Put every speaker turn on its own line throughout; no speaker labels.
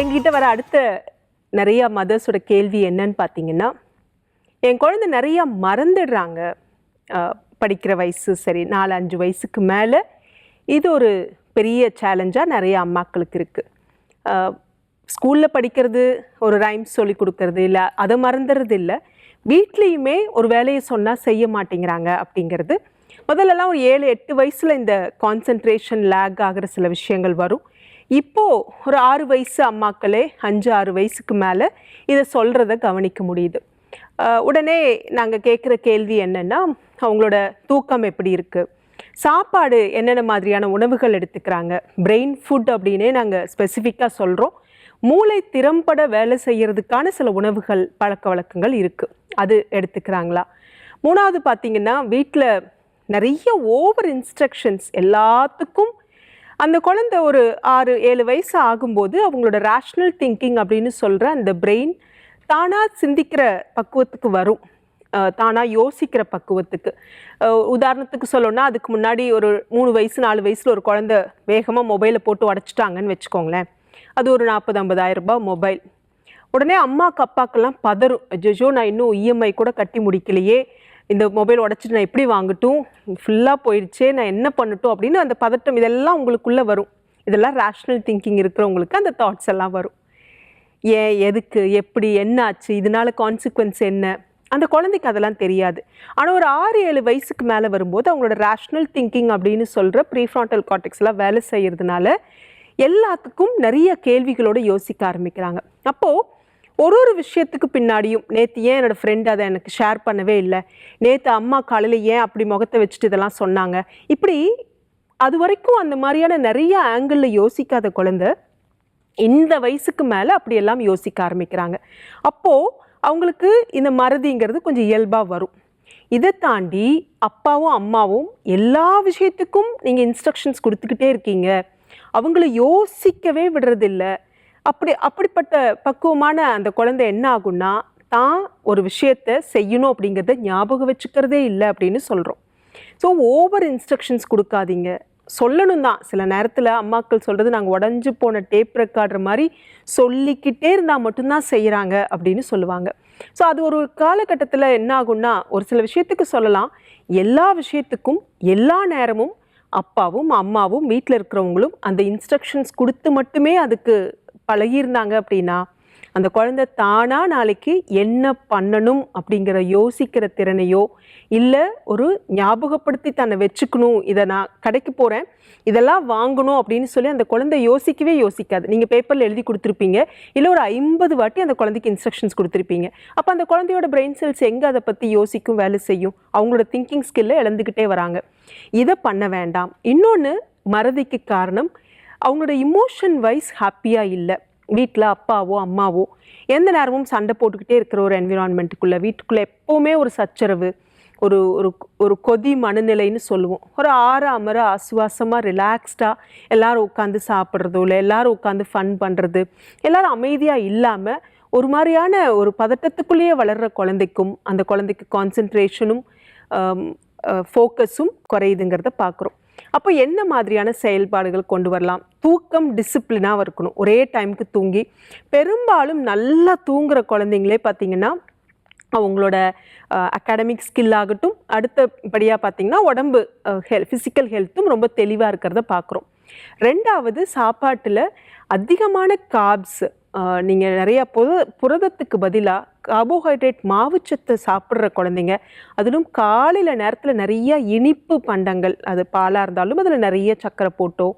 எங்கிட்ட வர அடுத்த நிறைய மதர்ஸோட கேள்வி என்னன்னு பார்த்தீங்கன்னா என் குழந்தை நிறைய மறந்துடுறாங்க. படிக்கிற வயசு சரி நாலு அஞ்சு வயசுக்கு மேலே. இது ஒரு பெரிய சேலஞ்சாக நிறைய அம்மாக்களுக்கு இருக்குது ஸ்கூலில் படிக்கிறது ஒரு ரைம்ஸ் சொல்லி கொடுக்கறது இல்லை அதை மறந்துடுறது இல்லை. வீட்லேயுமே ஒரு வேலையை சொன்னால் செய்ய மாட்டேங்கிறாங்க அப்படிங்கிறது. முதல்லலாம் ஒரு ஏழு எட்டு வயசில் இந்த கான்சென்ட்ரேஷன் லேக் ஆகிற சில விஷயங்கள் வரும். இப்போது ஒரு ஆறு வயசு அம்மாக்களே அஞ்சு ஆறு வயசுக்கு மேலே இதை சொல்கிறத கவனிக்க முடியுது. உடனே நாங்கள் கேட்குற கேள்வி என்னென்னா அவங்களோட தூக்கம் எப்படி இருக்குது சாப்பாடு என்னென்ன மாதிரியான உணவுகள் எடுத்துக்கிறாங்க? பிரெயின் ஃபுட் அப்படின்னே நாங்கள் ஸ்பெசிஃபிக்காக சொல்கிறோம் மூளை திறம்பட வேலை செய்கிறதுக்கான சில உணவுகள் பழக்க வழக்கங்கள் இருக்குது அது எடுத்துக்கிறாங்களா? மூணாவது பார்த்தீங்கன்னா வீட்டில் நிறைய ஓவர் இன்ஸ்ட்ரக்ஷன்ஸ் எல்லாத்துக்கும் அந்த குழந்தை ஒரு ஆறு ஏழு வயசு ஆகும்போது அவங்களோட ரேஷ்னல் திங்கிங் அப்படின்னு சொல்கிற அந்த பிரெயின் தானாக சிந்திக்கிற பக்குவத்துக்கு வரும். தானாக யோசிக்கிற பக்குவத்துக்கு. உதாரணத்துக்கு சொல்லணும்னா அதுக்கு முன்னாடி ஒரு மூணு வயசு நாலு வயசில் ஒரு குழந்தை வேகமாக மொபைலை போட்டு உடச்சிட்டாங்கன்னு வச்சுக்கோங்களேன். அது ஒரு நாற்பது ஐம்பதாயிரம் ரூபாய் மொபைல் உடனே அம்மாக்கு அப்பாக்கெல்லாம் பதறும். ஜெஜோ நான் இன்னும் இஎம்ஐ கூட கட்டி முடிக்கலையே. இந்த மொபைல் உடச்சிட்டு நான் எப்படி வாங்கட்டும்? ஃபுல்லாக போயிடுச்சே நான் என்ன பண்ணட்டும்? அப்படின்னு அந்த பதட்டம் இதெல்லாம் உங்களுக்குள்ளே வரும். இதெல்லாம் ரேஷ்னல் திங்கிங் இருக்கிறவங்களுக்கு அந்த தாட்ஸ் எல்லாம் வரும். ஏன் எதுக்கு எப்படி என்ன ஆச்சு இதனால கான்சிக்வன்ஸ் என்ன? அந்த குழந்தைக்கு அதெல்லாம் தெரியாது. ஆனால் ஒரு ஆறு ஏழு வயசுக்கு மேலே வரும்போது அவங்களோட ரேஷ்னல் திங்கிங் அப்படின்னு சொல்கிற ப்ரீஃப்ராண்டல் காட்டெக்ஸ்லாம் வேலை செய்கிறதுனால எல்லாத்துக்கும் நிறைய கேள்விகளோடு யோசிக்க ஆரம்பிக்கிறாங்க. அப்போது ஒரு ஒரு விஷயத்துக்கு பின்னாடியும் நேற்று ஏன் என்னோடய ஃப்ரெண்ட் அதை எனக்கு ஷேர் பண்ணவே இல்லை? நேற்று அம்மா காலையில் ஏன் அப்படி முகத்தை வச்சுட்டு இதெல்லாம் சொன்னாங்க? இப்படி அது வரைக்கும் அந்த மாதிரியான நிறைய ஆங்கிளில் யோசிக்காத குழந்தை இந்த வயசுக்கு மேலே அப்படியெல்லாம் யோசிக்க ஆரம்பிக்கிறாங்க. அப்போது அவங்களுக்கு இந்த மறதிங்கிறது கொஞ்சம் இயல்பாக வரும். இதை தாண்டி அப்பாவும் அம்மாவும் எல்லா விஷயத்துக்கும் நீங்கள் இன்ஸ்ட்ரக்ஷன்ஸ் கொடுத்துக்கிட்டே இருக்கீங்க. அவங்கள யோசிக்கவே விடுறதில்ல. அப்படி அப்படிப்பட்ட பக்குவமான அந்த குழந்தை என்ன ஆகும்னா தான் ஒரு விஷயத்த செய்யணும் அப்படிங்கிறத ஞாபகம் வச்சுக்கிறதே இல்லை அப்படின்னு சொல்கிறோம் ஸோ ஓவர் இன்ஸ்ட்ரக்ஷன்ஸ் கொடுக்காதீங்க. சொல்லணும் தான் சில நேரத்தில் அம்மாக்கள் சொல்கிறது நாங்கள் உடஞ்சி போன டேப் ரெக்கார்டுற மாதிரி சொல்லிக்கிட்டே இருந்தால் மட்டும்தான் செய்கிறாங்க அப்படின்னு சொல்லுவாங்க. ஸோ அது ஒரு காலகட்டத்தில் என்ன ஆகும்னா ஒரு சில விஷயத்துக்கு சொல்லலாம். எல்லா விஷயத்துக்கும் எல்லா நேரமும் அப்பாவும் அம்மாவும் வீட்டில் இருக்கிறவங்களும் அந்த இன்ஸ்ட்ரக்ஷன்ஸ் கொடுத்து மட்டுமே அதுக்கு பழகியிருந்தாங்க அப்படின்னா அந்த குழந்தை தானாக நாளைக்கு என்ன பண்ணணும் அப்படிங்கிற யோசிக்கிற திறனையோ இல்லை ஒரு ஞாபகப்படுத்தி தன்னை வச்சுக்கணும் இதை நான் கடைக்கு போகிறேன் இதெல்லாம் வாங்கணும் அப்படின்னு சொல்லி அந்த குழந்தை யோசிக்கவே யோசிக்காது. நீங்கள் பேப்பரில் எழுதி கொடுத்துருப்பீங்க இல்லை ஒரு ஐம்பது வாட்டி அந்த குழந்தைக்கு இன்ஸ்ட்ரக்ஷன்ஸ் கொடுத்துருப்பீங்க. அப்போ அந்த குழந்தையோட பிரெயின் செல்ஸ் எங்கே அதை பற்றி யோசிக்கும் வேலை செய்யும்? அவங்களோட திங்கிங் ஸ்கில்லை இழந்துக்கிட்டே வராங்க. இதை பண்ண வேண்டாம். இன்னொன்று மறதிக்கு காரணம் அவங்களோட இமோஷன் வைஸ் ஹாப்பியாக இல்லை. வீட்டில் அப்பாவோ அம்மாவோ எந்த நேரமும் சண்டை போட்டுக்கிட்டே இருக்கிற ஒரு என்விரான்மெண்ட்டுக்குள்ளே வீட்டுக்குள்ளே எப்போவுமே ஒரு சச்சரவு ஒரு ஒரு ஒரு கொதி மனநிலைன்னு சொல்லுவோம். ஒரு ஆற அமர ஆசுவாசமாக ரிலாக்ஸ்டாக எல்லோரும் உட்காந்து சாப்பிட்றதோ இல்லை எல்லோரும் உட்காந்து ஃபன் பண்ணுறது எல்லோரும் அமைதியாக இல்லாமல் ஒரு மாதிரியான ஒரு பதட்டத்துக்குள்ளேயே வளர்கிற குழந்தைக்கும் அந்த குழந்தைக்கு கான்சென்ட்ரேஷனும் ஃபோக்கஸும் குறையுதுங்கிறத பார்க்குறோம் அப்போ என்ன மாதிரியான செயல்பாடுகள் கொண்டு வரலாம்? தூக்கம் டிசிப்ளினாக இருக்கணும். ஒரே டைமுக்கு தூங்கி பெரும்பாலும் நல்லா தூங்குற குழந்தைங்களே பார்த்தீங்கன்னா அவங்களோட அகாடமிக் ஸ்கில் ஆகட்டும் அடுத்தபடியாக பார்த்தீங்கன்னா உடம்பு ஹெல் ஃபிசிக்கல் ஹெல்த்தும் ரொம்ப தெளிவாக இருக்கிறத பார்க்குறோம் ரெண்டாவது சாப்பாட்டில் அதிகமான காப்ஸ் நீங்கள் நிறையா புத புரதத்துக்கு பதிலாக கார்போஹைட்ரேட் மாவுச்சத்தை சாப்பிட்ற குழந்தைங்க அதிலும் காலையில் நேரத்தில் நிறைய இனிப்பு பண்டங்கள் அது பாலாக இருந்தாலும் அதில் நிறைய சர்க்கரை போட்டோ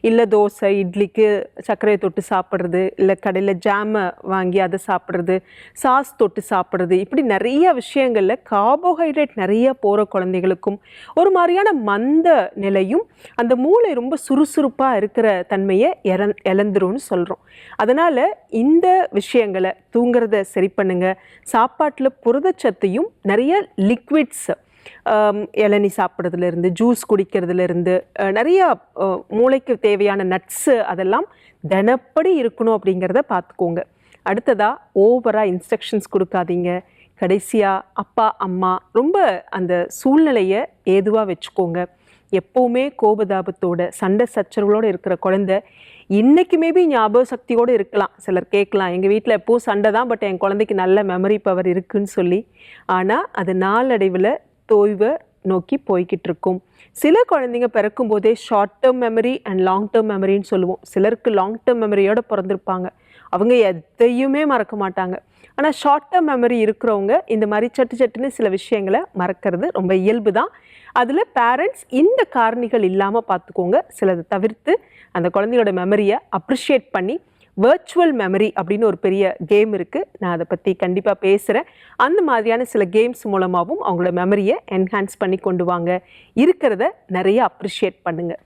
இல்லை தோசை இட்லிக்கு சர்க்கரையை தொட்டு சாப்பிட்றது இல்லை கடையில் ஜாமை வாங்கி அதை சாப்பிட்றது சாஸ் தொட்டு சாப்பிட்றது இப்படி நிறைய விஷயங்களில் கார்போஹைட்ரேட் நிறைய போகிற குழந்தைகளுக்கும் ஒரு மாதிரியான மந்த நிலையும் அந்த மூளை ரொம்ப சுறுசுறுப்பாக இருக்கிற தன்மையை இழந் இழந்துரும்னு சொல்கிறோம் அதனால் இந்த விஷயங்களை தூங்குறத சரி பண்ணுங்கள் சாப்பாட்டில் புரதச்சத்தையும் நிறைய லிக்விட்ஸ் இளநி சாப்பிட்றதுலேருந்து ஜூஸ் குடிக்கிறதுலேருந்து நிறைய மூளைக்கு தேவையான நட்ஸு அதெல்லாம் தினப்படி இருக்கணும் அப்படிங்கிறத பார்த்துக்கோங்க. அடுத்ததாக ஓவராக இன்ஸ்ட்ரக்ஷன்ஸ் கொடுக்காதீங்க. கடைசியாக அப்பா அம்மா ரொம்ப அந்த சூழ்நிலையை ஏதுவாக வச்சுக்கோங்க. எப்போவுமே கோபதாபத்தோட சண்டை சச்சரவுகளோடு இருக்கிற குழந்தை இன்றைக்கு மேபி ஞாபக சக்தியோடு இருக்கலாம். சிலர் கேட்கலாம் எங்கள் வீட்டில் எப்போவும் சண்டை தான் பட் என் குழந்தைக்கு நல்ல மெமரி பவர் இருக்குன்னு சொல்லி. ஆனால் அது நாளடைவில் தோய்வை நோக்கி போய்கிட்டு இருக்கும். சில குழந்தைங்க பிறக்கும் போதே short term memory and long term மெமரின்னு சொல்லுவோம். சிலருக்கு லாங் டேர்ம் மெமரியோடு பிறந்திருப்பாங்க. அவங்க எதையுமே மறக்க மாட்டாங்க. ஆனால் ஷார்ட் டேர்ம் மெமரி இருக்கிறவங்க இந்த மாதிரி சட்டு சட்டுன்னு சில விஷயங்களை மறக்கிறது ரொம்ப இயல்பு தான் அதில் பேரண்ட்ஸ் இந்த காரணிகள் இல்லாமல் பார்த்துக்கோங்க. சிலதை தவிர்த்து அந்த குழந்தையோட மெமரியை அப்ரிஷியேட் பண்ணி வர்ச்சுவல் மெமரி அப்படின்னு ஒரு பெரிய கேம் இருக்குது நான் அதை பற்றி கண்டிப்பாக பேசுகிறேன் அந்த மாதிரியான சில கேம்ஸ் மூலமாகவும் அவங்களோட மெமரியை என்ஹான்ஸ் பண்ணி கொண்டு வாங்க. இருக்கிறத நிறைய அப்ரிஷியேட் பண்ணுங்கள்